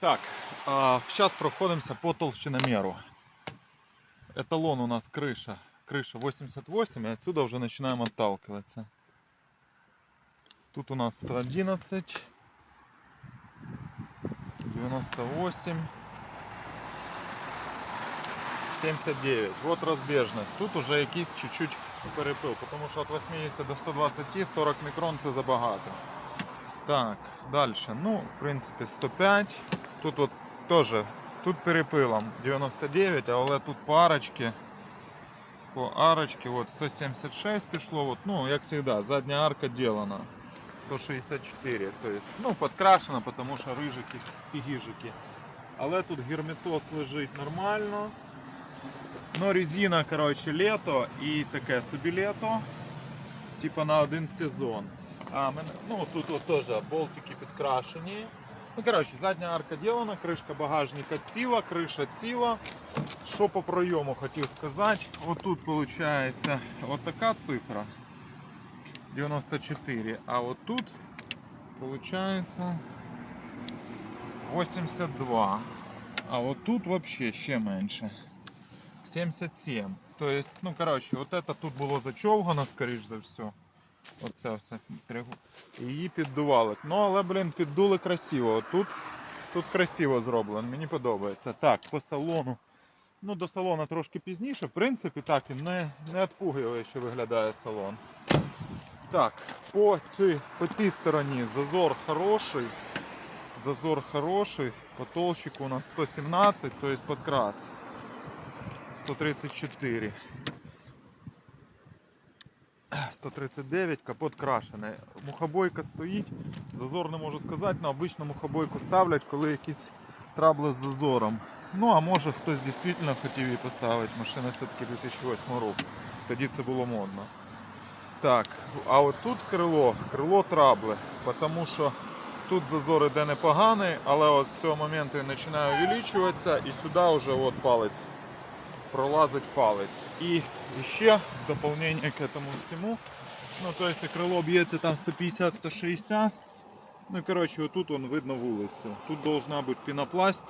Так, а, сейчас проходимся по толщиномеру. Эталон у нас крыша. Крыша 88, и отсюда уже начинаем отталкиваться. Тут у нас 111, 98, 79. Вот разбежность. Тут уже якийсь чуть-чуть перепил, потому что от 80 до 120 40 микрон це забагато. Так, дальше. Ну, в принципі, 105. Тут от теж, тут перепилом 99, але тут по арочці, по арочці от 176 пішло. От, ну, як завжди, задня арка делана. 164. То есть, ну, подкрашена, тому що рижики і гіжики. Але тут герметоз лежить нормально. Ну, резина, коротше, лето і таке собі лето. Типа на один сезон. А, ну тут от теж болтики підкрашені. Ну, коротше, задня арка ділена, кришка багажника ціла, криша ціла. Що по пройому хотів сказати? От тут виходить от така цифра 94, а от тут виходить 82. А от тут взагалі ще менше. 77. То есть, ну коротше, от це тут було зачовгано, скоріш за все. Оце все. І її піддували. Ну, але, блін, піддули красиво. Тут, тут красиво зроблено, мені подобається. Так, по салону. Ну, до салону трошки пізніше. В принципі, так, і не, не відпугує, що виглядає салон. Так, по цій, по цій стороні зазор хороший. Зазор хороший. По толщику у нас 117, то есть подкрас. 134. 139, капот крашений. Мухобойка стоїть. Зазор не можу сказати, але обично мухобойку ставлять, коли якісь трабли з зазором. Ну а може хтось дійсно хотів її поставити. Машина все-таки 2008 року. Тоді це було модно. Так, а от тут крило, крило трабли, тому що тут зазор іде непоганий, але от з цього моменту він починає увеличуватися і сюди вже от палець пролазить палець. І ще в дополнение к этому всему, ну то есть крыло бьется там 150-160, ну короче тут он видно вулицю. Тут должна бути пінопласт.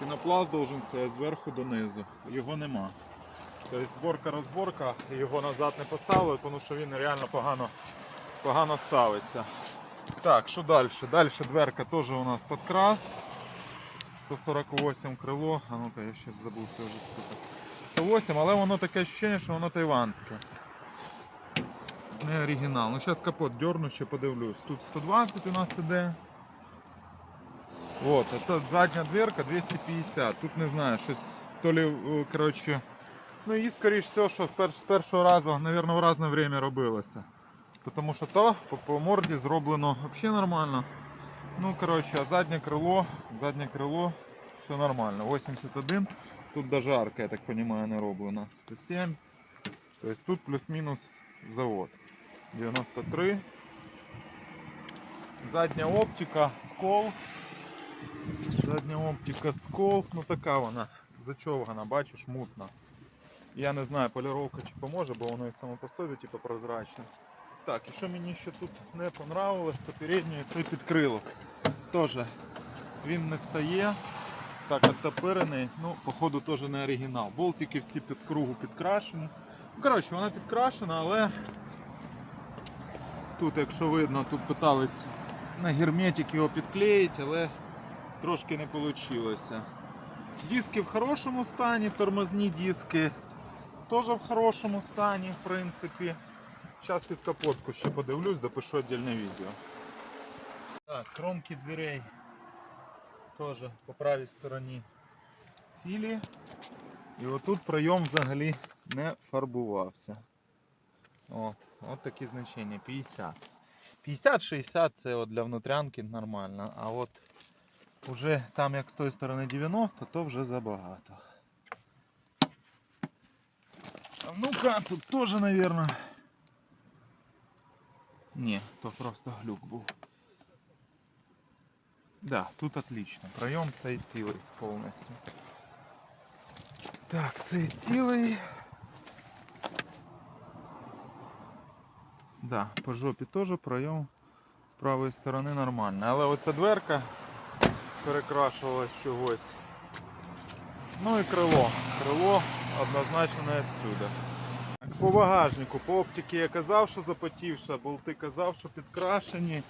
Пінопласт должен стояти зверху донизу. Його нема. Тобто зборка-розборка, його назад не поставили, тому що він реально погано, погано ставиться. Так, що далі? Далі дверка теж у нас подкрас. 148 крило, а ну-ка я ще забувся вже скільки. 108, але воно таке ощущення, що воно тайванське. Не оригінал. Ну зараз капот дерну, ще подивлюсь. Тут 120 у нас іде. От, а задня дверка 250. Тут не знаю, щось то ли, е, коротше, ну і скоріш все, що з першого разу, мабуть, в різне время робилося. Тому що то по, по морді зроблено взагалі нормально. Ну, коротше, а заднє крило, заднє крило, все нормально. 81. Тут даже арка, я так понимаю, не роблена. 107. То есть тут плюс-мінус завод. 93. Задня оптика, скол. Задня оптика, скол. Ну така вона зачовгана, бачиш, мутна. Я не знаю, поліровка чи поможе, бо воно і само по собі типу, прозрачне. Так, і що мені ще тут не понравилось, це передній цей підкрилок. Тоже він не стає. Так оттопирений, ну, походу теж не оригінал. Болтики всі під кругу підкрашені. Ну, коротше, вона підкрашена, але тут, якщо видно, тут питались на герметик його підклеїти, але трошки не вийшло. Диски в хорошому стані, тормозні диски теж в хорошому стані, в принципі. Зараз під капотку ще подивлюсь, допишу віддільне відео. Так, кромки дверей теж по правій стороні цілі. І отут пройом взагалі не фарбувався. От, от такі значення. 50. 50-60 це от для внутрянки нормально, а от уже там як з тої сторони 90, то вже забагато. Ну-ка, тут теж, наверное. Ні, то просто глюк був. Да, тут отлично. Проем цей цілий повністю. Так, цей цілий. Да, по жопі теж пройом з правої сторони нормальний. Але оця дверка перекрашувалось чогось. Ну і крило. Крило однозначно не відсюди. По багажнику, по оптиці я казав, що запотівша, болти казав, що підкрашені.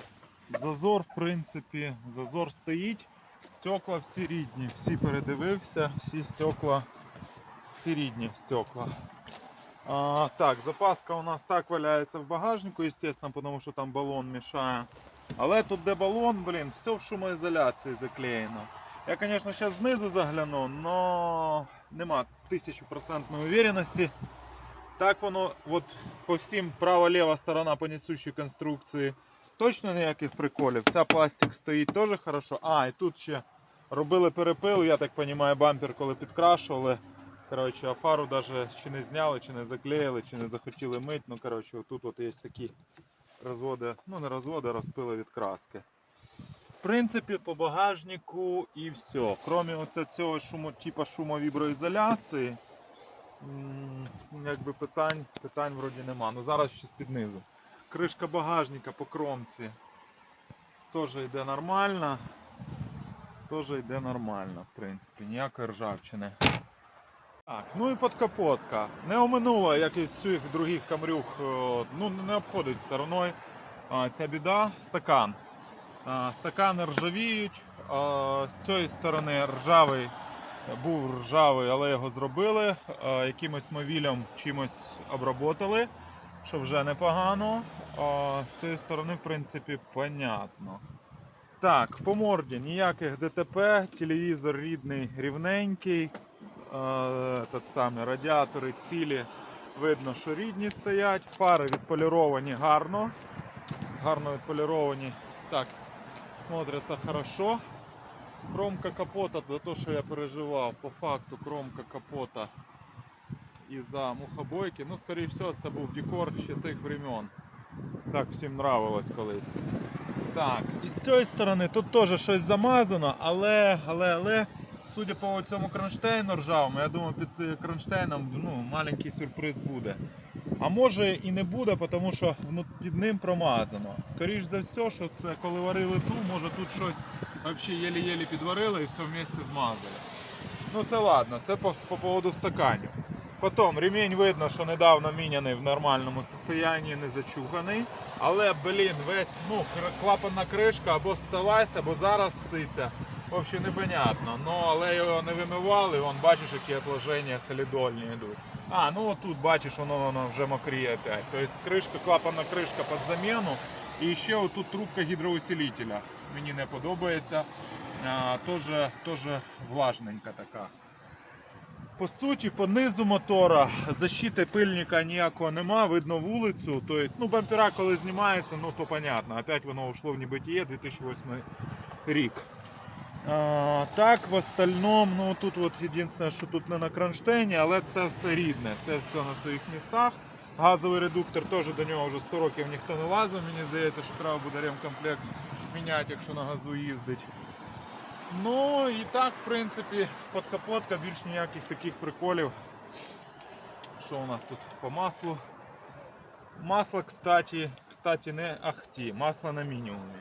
Зазор, в принципі, зазор стоїть. Стекла всі рідні, всі передивився, всі стекла, всі рідні стекла. А, так, запаска у нас так валяється в багажнику, естественно, тому що там балон мішає. Але тут де балон, блін, все в шумоізоляції заклеєно. Я, звісно, зараз знизу загляну, но нема 1000% уверенності. Так воно от по всім права-ліва сторона по несущій конструкції. Точно ніяких приколів. Ця пластик стоїть теж хорошо. А, і тут ще робили перепил, я так розумію, бампер, коли підкрашували. Коротше, а фару даже чи не зняли, чи не заклеїли, чи не захотіли мити. Ну, коротше, тут от є такі розводи, ну не розводи, розпили від краски. В принципі, по багажнику і все. Кроме оце цього шумо, типа шумовіброізоляції, якби питань, питань вроді нема. Ну зараз ще під низу. Кришка багажника по кромці теж йде нормально. Теж йде нормально, в принципі, ніякої ржавчини. Так, ну і подкапотка. Не оминула, як і всіх других камрюх, е, ну не обходить стороною. Ця біда стакан. Стакани ржавіють. З цієї сторони ржавий був ржавий, але його зробили. Якимось мовілем чимось обработали, що вже непогано. З цієї сторони, в принципі, понятно. Так, по морді ніяких ДТП, телевізор рідний, рівненький. Е, Этот самий, радіатори цілі. Видно, що рідні стоять. Фари відполіровані гарно. Гарно відполіровані. Так, смотряться хорошо. Кромка капота, за те, що я переживав, по факту кромка капота із-за мухобойки. Ну, скоріше всього, це був декор ще тих времен. Так всім нравилось колись. Так, і з цієї сторони тут теж щось замазано, але, але, але, судя по цьому кронштейну ржавому, я думаю, під е, кронштейном ну, маленький сюрприз буде. А може і не буде, тому що під ним промазано. Скоріш за все, що це коли варили ту, може тут щось взагалі єлі-єлі підварили і все вместе змазали. Ну це ладно, це по, по поводу стаканів. Потім ремінь видно, що недавно міняний в нормальному стані, не зачуханий. Але, блін, весь ну, клапанна кришка або ссалась, або зараз ситься. Взагалі непонятно. Ну, але його не вимивали, вон бачиш, які отложення солідольні йдуть. А, ну отут бачиш, воно, воно вже мокріє опять. Тобто кришка, клапанна кришка під заміну. І ще отут трубка гідроусилителя. Мені не подобається. Тоже, тоже влажненька така. По суті, по низу мотора защити пильника ніякого нема, видно вулицю. Тобто, ну, бампера, коли знімаються, ну то понятно. Опять воно ушло в небитіє 2008 рік. А, так, в остальному, ну тут от єдине, що тут не на кронштейні, але це все рідне, це все на своїх містах. Газовий редуктор теж до нього вже 100 років ніхто не лазив. Мені здається, що треба буде ремкомплект міняти, якщо на газу їздить. Ну і так, в принципі, подкапотка, більш ніяких таких приколів. Що у нас тут по маслу? Масло, кстати, кстати, не ахті, масло на мінімумі.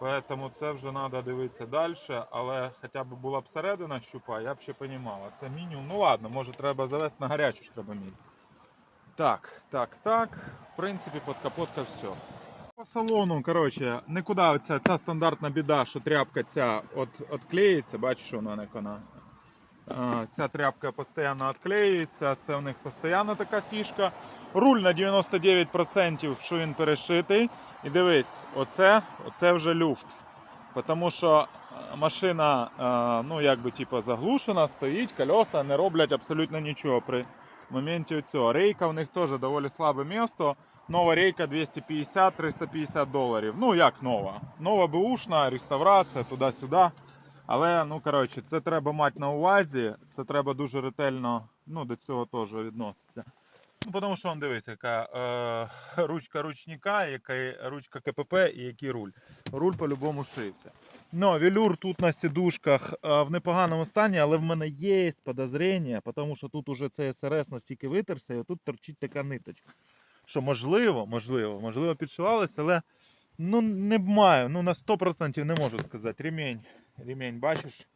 Поэтому це вже треба дивитися далі, але хоча б була б середина щупа, я б ще розумів. Це мінімум. Ну ладно, може треба завести на гарячу ж треба міти. Так, так, так. В принципі, подкапотка все. По салону, коротше, нікуди оця ця стандартна біда, що тряпка ця от, отклеїться, бачиш, вона як вона. А, Ця тряпка постійно відклеюється, це в них постійно така фішка. Руль на 99%, що він перешитий. І дивись, оце, оце вже люфт. Тому що е, машина е, ну, якби, типу, заглушена, стоїть, колеса не роблять абсолютно нічого при моменті цього. Рейка в них теж доволі слабе місто. Нова рейка 250-350 доларів. Ну як нова? Нова бушна, реставрація, туди-сюди. Але ну коротше, це треба мати на увазі. Це треба дуже ретельно ну, до цього теж відноситися. Ну, тому що он дивись, яка е, ручка ручника, яка ручка КПП і який руль. Руль по-любому шився. Ну, велюр тут на сідушках е, в непоганому стані, але в мене є подозрення, тому що тут уже цей СРС настільки витерся, і тут торчить така ниточка. Що можливо, можливо, можливо, підшивалося, але ну, не маю, ну на 100% не можу сказати. Ремінь ремінь, бачиш?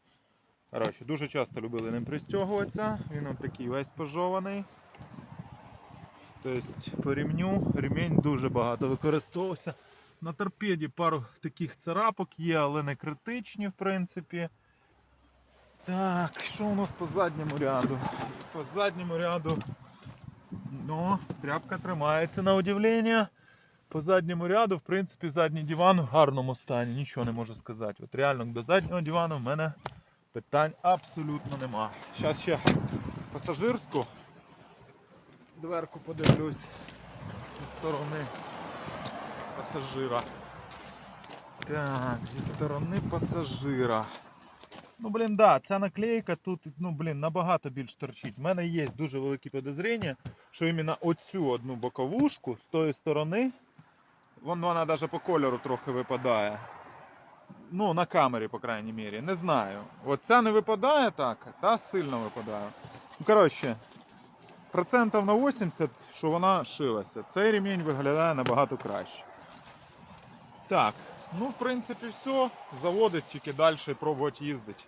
Коротше, дуже часто любили ним пристягуватися. Він от такий весь пожований. Тобто по ремню ремінь дуже багато використовувався. На торпеді пару таких царапок є, але не критичні, в принципі. Так, що у нас по задньому ряду? По задньому ряду. Ну, тряпка тримається на удивлення. По задньому ряду, в принципі, задній диван в гарному стані, нічого не можу сказати. От реально до заднього дивану в мене питань абсолютно нема. Зараз ще пасажирську дверку подивлюсь зі сторони пасажира. Так, зі сторони пасажира. Ну, блін, да, ця наклейка тут, ну, блін, набагато більш торчить. У мене є дуже великі підозріння, що іменно оцю одну боковушку з тої сторони, вон вона навіть по кольору трохи випадає. Ну, на камері, по крайній мірі, не знаю. От ця не випадає так, та сильно випадає. Ну, коротше, процентів на 80, що вона шилася. Цей ремінь виглядає набагато краще. Так, ну в принципі все. Заводить тільки далі пробувати їздити.